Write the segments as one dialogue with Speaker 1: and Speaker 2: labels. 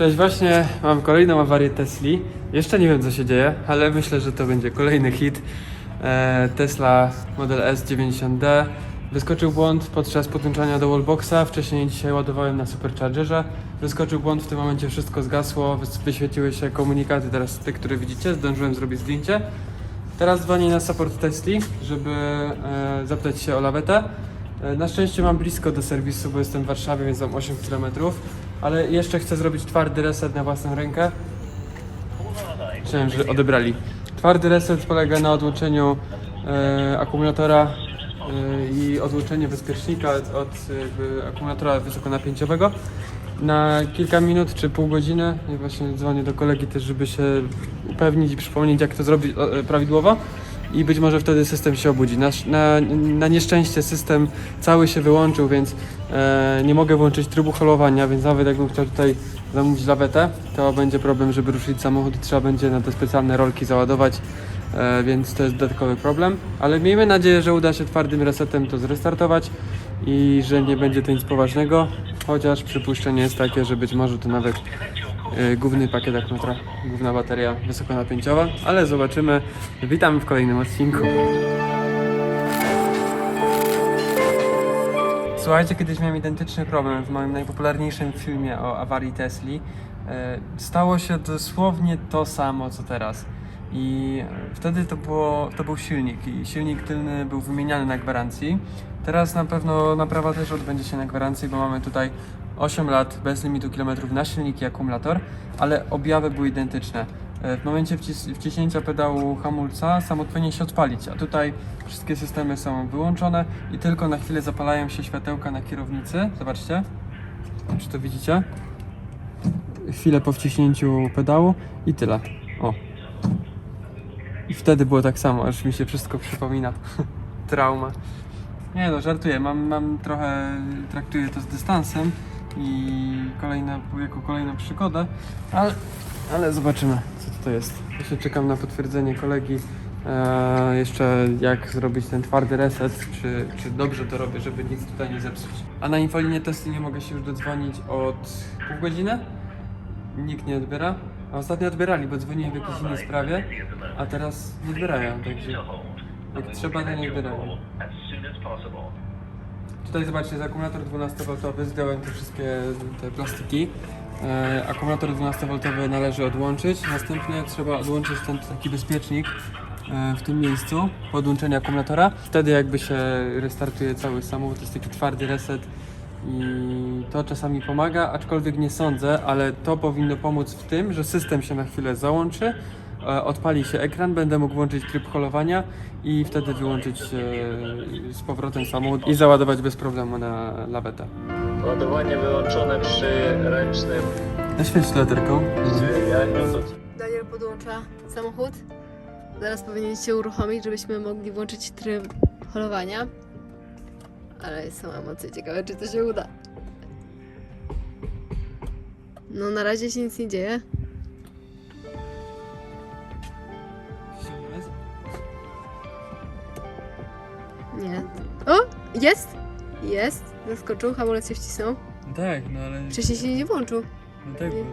Speaker 1: Cześć, właśnie mam kolejną awarię Tesli. Jeszcze nie wiem co się dzieje, ale myślę, że to będzie kolejny hit. E, Tesla Model S 90D. Wyskoczył błąd podczas podłączania do wallboxa. Wcześniej dzisiaj ładowałem na Superchargerze. Wyskoczył błąd, w tym momencie wszystko zgasło. Wyświetliły się komunikaty, teraz te, które widzicie. Zdążyłem zrobić zdjęcie. Teraz dzwonię na support Tesli, żeby e, zapytać się o lawetę. E, na szczęście mam blisko do serwisu, bo jestem w Warszawie, więc mam 8 km. Ale jeszcze chcę zrobić twardy reset na własną rękę. Myślałem, że odebrali. Twardy reset polega na odłączeniu e, akumulatora e, i odłączeniu bezpiecznika od, od jakby, akumulatora wysokonapięciowego na kilka minut czy pół godziny. I właśnie dzwonię do kolegi też, żeby się upewnić i przypomnieć, jak to zrobić e, prawidłowo. I być może wtedy system się obudzi. Na, na, na nieszczęście system cały się wyłączył, więc e, nie mogę włączyć trybu holowania, więc nawet jakbym chciał tutaj zamówić lawetę, to będzie problem, żeby ruszyć samochód i trzeba będzie na te specjalne rolki załadować, e, więc to jest dodatkowy problem. Ale miejmy nadzieję, że uda się twardym resetem to zrestartować i że nie będzie to nic poważnego, chociaż przypuszczenie jest takie, że być może to nawet główny pakiet akumulatora, główna bateria wysokonapięciowa, ale zobaczymy. Witamy w kolejnym odcinku. Słuchajcie, kiedyś miałem identyczny problem w moim najpopularniejszym filmie o awarii Tesli. E, Stało się dosłownie to samo co teraz. I e, wtedy to, było, to był silnik i silnik tylny był wymieniany na gwarancji. Teraz na pewno naprawa też odbędzie się na gwarancji, bo mamy tutaj 8 lat bez limitu kilometrów na silnik i akumulator, ale objawy były identyczne. E, W momencie wcis- wciśnięcia pedału hamulca samochód powinien się odpalić, a tutaj wszystkie systemy są wyłączone i tylko na chwilę zapalają się światełka na kierownicy. Zobaczcie, czy to widzicie? Chwilę po wciśnięciu pedału i tyle. O. I wtedy było tak samo, aż mi się wszystko przypomina. Trauma. Nie no, żartuję, mam, mam trochę, traktuję to z dystansem i kolejna, jako kolejną przygodę, ale, ale zobaczymy, co to jest. Jeszcze czekam na potwierdzenie kolegi, e, jeszcze jak zrobić ten twardy reset, czy, czy dobrze to robię, żeby nic tutaj nie zepsuć. A na infolinię testy nie mogę się już dodzwonić od pół godziny? Nikt nie odbiera. A ostatnio odbierali, bo dzwoniłem w jakiejś innej sprawie, a teraz nie odbierają, także jak trzeba, to nie odbierają. Tutaj zobaczcie, jest akumulator 12V, zdjąłem te wszystkie te plastiki. E, akumulator 12V należy odłączyć, następnie trzeba odłączyć ten taki bezpiecznik e, w tym miejscu podłączenia akumulatora. Wtedy jakby się restartuje cały samochód, to jest taki twardy reset i to czasami pomaga, aczkolwiek nie sądzę, ale to powinno pomóc w tym, że system się na chwilę załączy, odpali się ekran, będę mógł włączyć tryb holowania i wtedy wyłączyć e, z powrotem samochód i załadować bez problemu na lawetę.
Speaker 2: Ładowanie wyłączone przy ręcznym
Speaker 1: Naświeć latarką.
Speaker 3: Daniel podłącza samochód. Zaraz powinien się uruchomić, żebyśmy mogli włączyć tryb holowania. Ale są emocje, ciekawe czy to się uda. No na razie się nic nie dzieje. Nie. O! Jest! Jest! Zaskoczył, hamulec się wcisnął.
Speaker 1: Tak, no ale...
Speaker 3: Wcześniej się nie włączył.
Speaker 1: No tak,
Speaker 3: Nie.
Speaker 1: bo...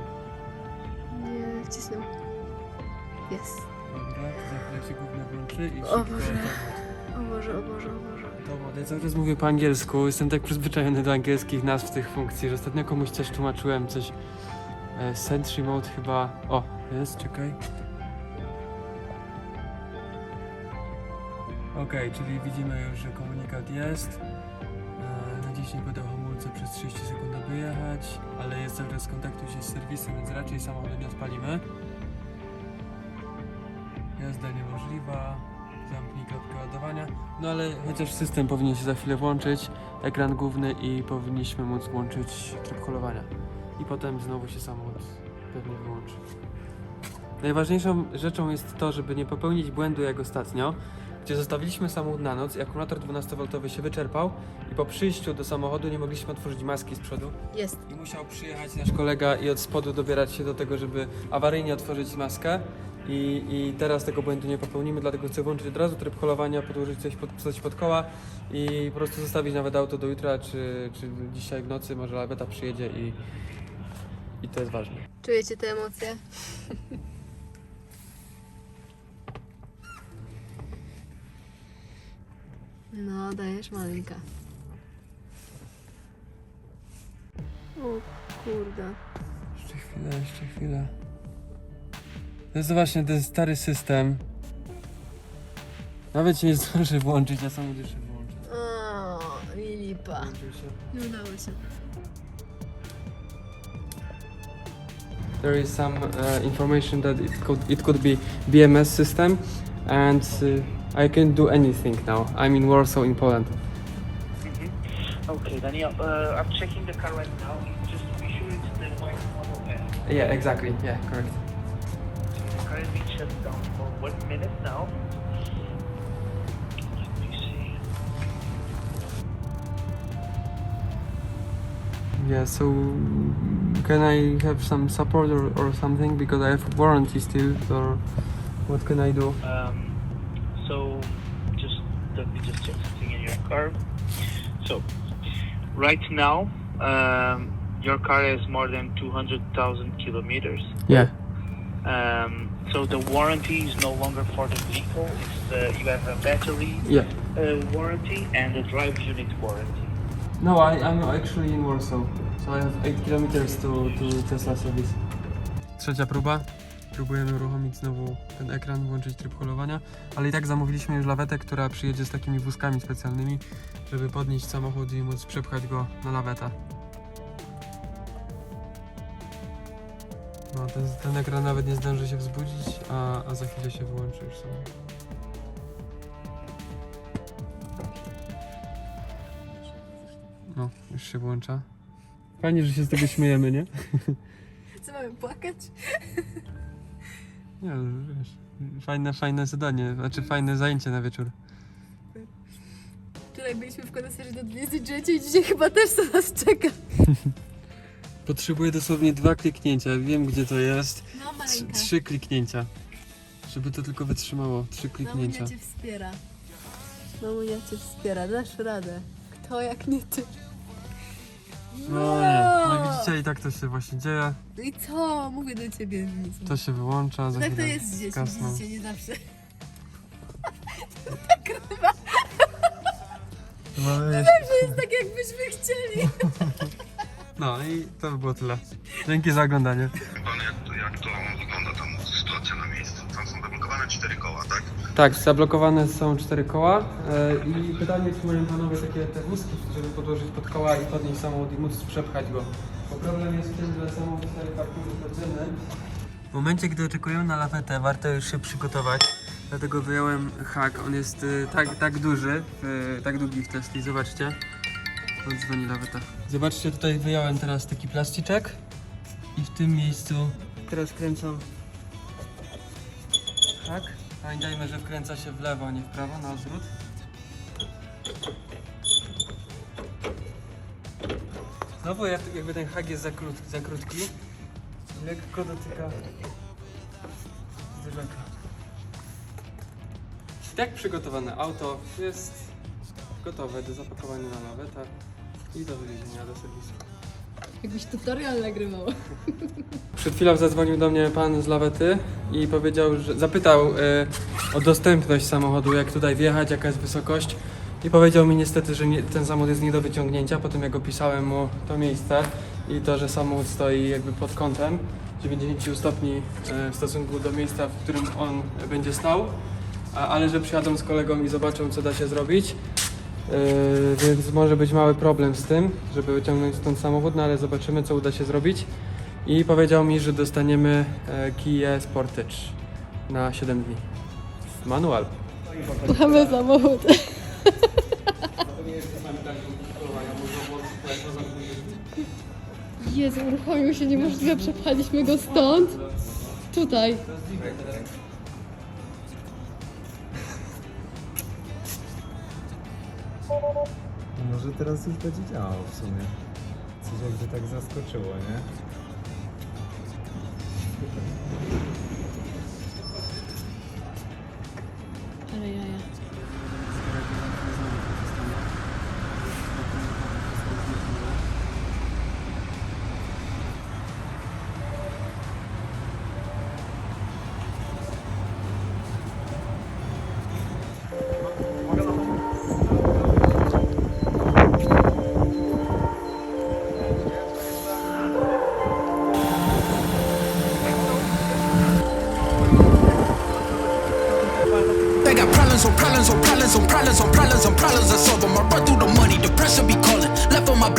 Speaker 3: Nie wcisnął. Jest.
Speaker 1: Dobra, to za chwilę się główne włączy i
Speaker 3: O
Speaker 1: szybko
Speaker 3: Boże. O Boże, o Boże, o Boże.
Speaker 1: Dowód. Ja cały czas mówię po angielsku, jestem tak przyzwyczajony do angielskich nazw tych funkcji, że ostatnio komuś też tłumaczyłem coś... E, Sentry Mode chyba... O, jest, czekaj. Okej, czyli widzimy już, że komunikat jest. E, Naciśnij pedał hamulca przez 30 sekund, aby jechać, ale jest cały czas kontaktuj się z serwisem, więc raczej samochodu nie odpalimy. Jazda niemożliwa. Zamknij kropkę ładowania. No ale chociaż system powinien się za chwilę włączyć, ekran główny i powinniśmy móc włączyć tryb holowania. I potem znowu się samochód pewnie wyłączy. Najważniejszą rzeczą jest to, żeby nie popełnić błędu jak ostatnio, gdzie zostawiliśmy samochód na noc i akumulator 12V się wyczerpał i po przyjściu do samochodu nie mogliśmy otworzyć maski z przodu
Speaker 3: Jest.
Speaker 1: i musiał przyjechać nasz kolega i od spodu dobierać się do tego, żeby awaryjnie otworzyć maskę. I, I teraz tego błędu nie popełnimy, dlatego chcę włączyć od razu tryb holowania, podłożyć coś pod, coś pod koła i po prostu zostawić nawet auto do jutra, czy, czy dzisiaj w nocy, może laweta przyjedzie i, i to jest ważne.
Speaker 3: Czujecie te emocje? No, dajesz malinka. O kurde.
Speaker 1: Jeszcze chwilę, jeszcze chwilę. To jest właśnie ten stary system. Nawet się nie zdąży włączyć, a samochód jeszcze włączy.
Speaker 3: O, i lipa.
Speaker 1: Włączył się.
Speaker 3: Nie udało się.
Speaker 1: There is some uh, information that it could it could be BMS system, and uh, I can do anything now. I'm in Warsaw, in Poland.
Speaker 4: Mhm. Okay, yeah, uh, I'm checking the car right now. Just be sure it's the white model S.
Speaker 1: Yeah, exactly. Yeah, correct.
Speaker 4: The car is being shut down for one minute now. Let me see.
Speaker 1: Yeah. So, can I have some support or, or something because I have warranty still, or what can I do?
Speaker 4: Um, so just let me just check something in your car. So right now, um, your car has more than 200,000 kilometers.
Speaker 1: Yeah.
Speaker 4: Um, so the warranty is no longer for the vehicle. It's the, you have a battery
Speaker 1: Yeah.
Speaker 4: uh, warranty and a drive unit warranty.
Speaker 1: No, I, I'm actually in Warsaw, so I have 8 kilometers to, to Tesla service. Trzecia próba. Próbujemy uruchomić znowu ten ekran, włączyć tryb holowania, ale i tak zamówiliśmy już lawetę, która przyjedzie z takimi wózkami specjalnymi, żeby podnieść samochód i móc przepchać go na lawetę. No, ten, ten ekran nawet nie zdąży się wzbudzić, a, a za chwilę się wyłączy już samochód. No, już się włącza. Fajnie, że się z tego śmiejemy, nie?
Speaker 3: Co mamy płakać?
Speaker 1: Nie, wiesz, fajne, fajne zadanie, znaczy fajne zajęcie na wieczór.
Speaker 3: Wczoraj byliśmy w koneserze do 23 i dzisiaj chyba też to nas czeka.
Speaker 1: Potrzebuję dosłownie dwa kliknięcia, wiem gdzie to jest.
Speaker 3: No
Speaker 1: Trzy,
Speaker 3: maleńka.
Speaker 1: trzy kliknięcia. Żeby to tylko wytrzymało, trzy kliknięcia.
Speaker 3: Mamunia cię wspiera. Mamunia cię wspiera, dasz radę. Kto jak nie ty?
Speaker 1: No nie, no widzicie i tak to się właśnie dzieje.
Speaker 3: No i co? Mówię do ciebie nic.
Speaker 1: To się wyłącza, za
Speaker 3: tak to
Speaker 1: chwilę
Speaker 3: jest z dziećmi,
Speaker 1: zgasną.
Speaker 3: widzicie, nie zawsze.
Speaker 1: No, i-
Speaker 3: To jest tak jakbyśmy chcieli.
Speaker 1: no i to by było tyle. Dzięki za oglądanie.
Speaker 5: Pan, jak to, jak to wygląda tam sytuacja na miejscu? Tam są zablokowane cztery koła, tak?
Speaker 1: Tak, zablokowane są cztery koła e, i pytanie, czy mają panowie takie te wózki, żeby podłożyć pod koła i podnieść samochód i móc przepchać go. Bo problem jest w tym, że samochód stary parkuje podziemny. W momencie, gdy oczekują na lawetę, warto już się przygotować. Dlatego wyjąłem hak. On jest y, tak, tak duży, y, tak długi w Tesli. Zobaczcie. Odzwoni laweta. Zobaczcie, tutaj wyjąłem teraz taki plasticzek i w tym miejscu teraz kręcam tak. Pamiętajmy, że wkręca się w lewo, a nie w prawo, na odwrót. Znowu jak- jakby ten hak jest za krótki, za krótki. Lekko dotyka zderzaka. Tak przygotowane auto jest gotowe do zapakowania na lawetę i do wywiezienia do serwisu.
Speaker 3: Jakbyś tutorial nagrywał.
Speaker 1: Przed chwilą zadzwonił do mnie pan z lawety i powiedział, że zapytał e, o dostępność samochodu, jak tutaj wjechać, jaka jest wysokość. I powiedział mi niestety, że nie, ten samochód jest nie do wyciągnięcia. Potem jak opisałem mu to miejsce i to, że samochód stoi jakby pod kątem 90 stopni e, w stosunku do miejsca, w którym on będzie stał, ale że przyjadą z kolegą i zobaczą, co da się zrobić. Yy, więc może być mały problem z tym, żeby wyciągnąć stąd samochód, no ale zobaczymy, co uda się zrobić. I powiedział mi, że dostaniemy e, Kia Sportage na 7 dni. Manual.
Speaker 3: Mamy samochód. Jezu, uruchomił się niemożliwe, przepchaliśmy go stąd. Tutaj.
Speaker 6: Może teraz już będzie działał w sumie. Coś jakby tak zaskoczyło, nie?
Speaker 3: Ale jaja.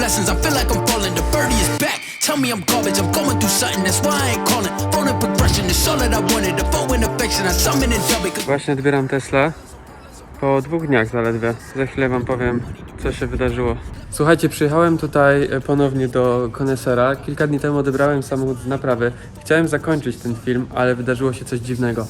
Speaker 7: Blessings, I feel like I'm falling. The birdie is back. Tell me I'm garbage, I'm going through something, that's why I ain't calling. Phone and progression, it's all that I wanted. The phone and affection, I summon and. 'cause
Speaker 1: Właśnie odbieram Tesla. Po dwóch dniach zaledwie. Za chwilę wam powiem, co się wydarzyło. Słuchajcie, przyjechałem tutaj e, ponownie do Konesera. Kilka dni temu odebrałem samochód z naprawy. Chciałem zakończyć ten film, ale wydarzyło się coś dziwnego.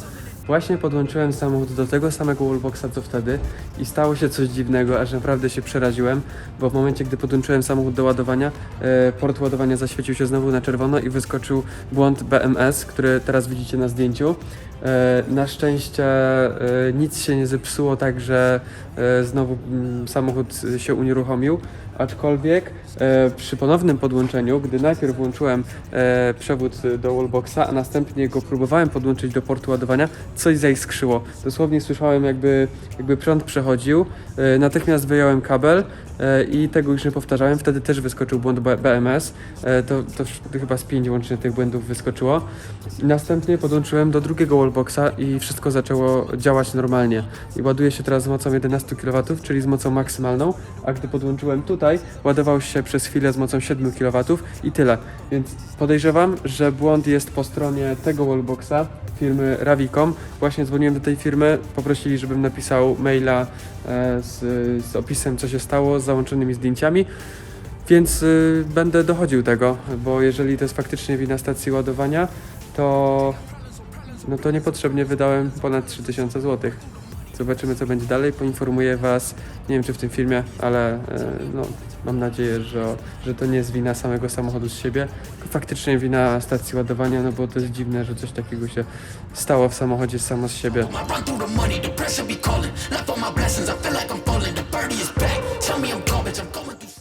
Speaker 1: Właśnie podłączyłem samochód do tego samego wallboxa co wtedy i stało się coś dziwnego, aż naprawdę się przeraziłem, bo w momencie, gdy podłączyłem samochód do ładowania, e, port ładowania zaświecił się znowu na czerwono i wyskoczył błąd BMS, który teraz widzicie na zdjęciu. E, Na szczęście e, nic się nie zepsuło, tak że e, znowu mm, samochód się unieruchomił. Aczkolwiek e, przy ponownym podłączeniu, gdy najpierw włączyłem e, przewód do wallboxa, a następnie go próbowałem podłączyć do portu ładowania, coś zaiskrzyło. Dosłownie słyszałem jakby, jakby prąd przechodził. E, natychmiast wyjąłem kabel i tego już nie powtarzałem. Wtedy też wyskoczył błąd BMS. E, to, to chyba z pięć łącznie tych błędów wyskoczyło. Następnie podłączyłem do drugiego wallboxa i wszystko zaczęło działać normalnie. I ładuje się teraz z mocą 11 kW, czyli z mocą maksymalną, a gdy podłączyłem tutaj, ładował się przez chwilę z mocą 7 kW i tyle. Więc podejrzewam, że błąd jest po stronie tego wallboxa firmy Ravicom. Właśnie dzwoniłem do tej firmy, poprosili, żebym napisał maila e, z, z opisem, co się stało, z załączonymi zdjęciami. Więc y, będę dochodził tego, bo jeżeli to jest faktycznie wina stacji ładowania, to no to niepotrzebnie wydałem ponad 3000 zł. Zobaczymy co będzie dalej, poinformuję Was, nie wiem czy w tym filmie, ale e, no, mam nadzieję, że, że to nie jest wina samego samochodu z siebie, faktycznie wina stacji ładowania, no bo to jest dziwne, że coś takiego się stało w samochodzie samo z siebie.
Speaker 7: Tell me I'm garbage, I'm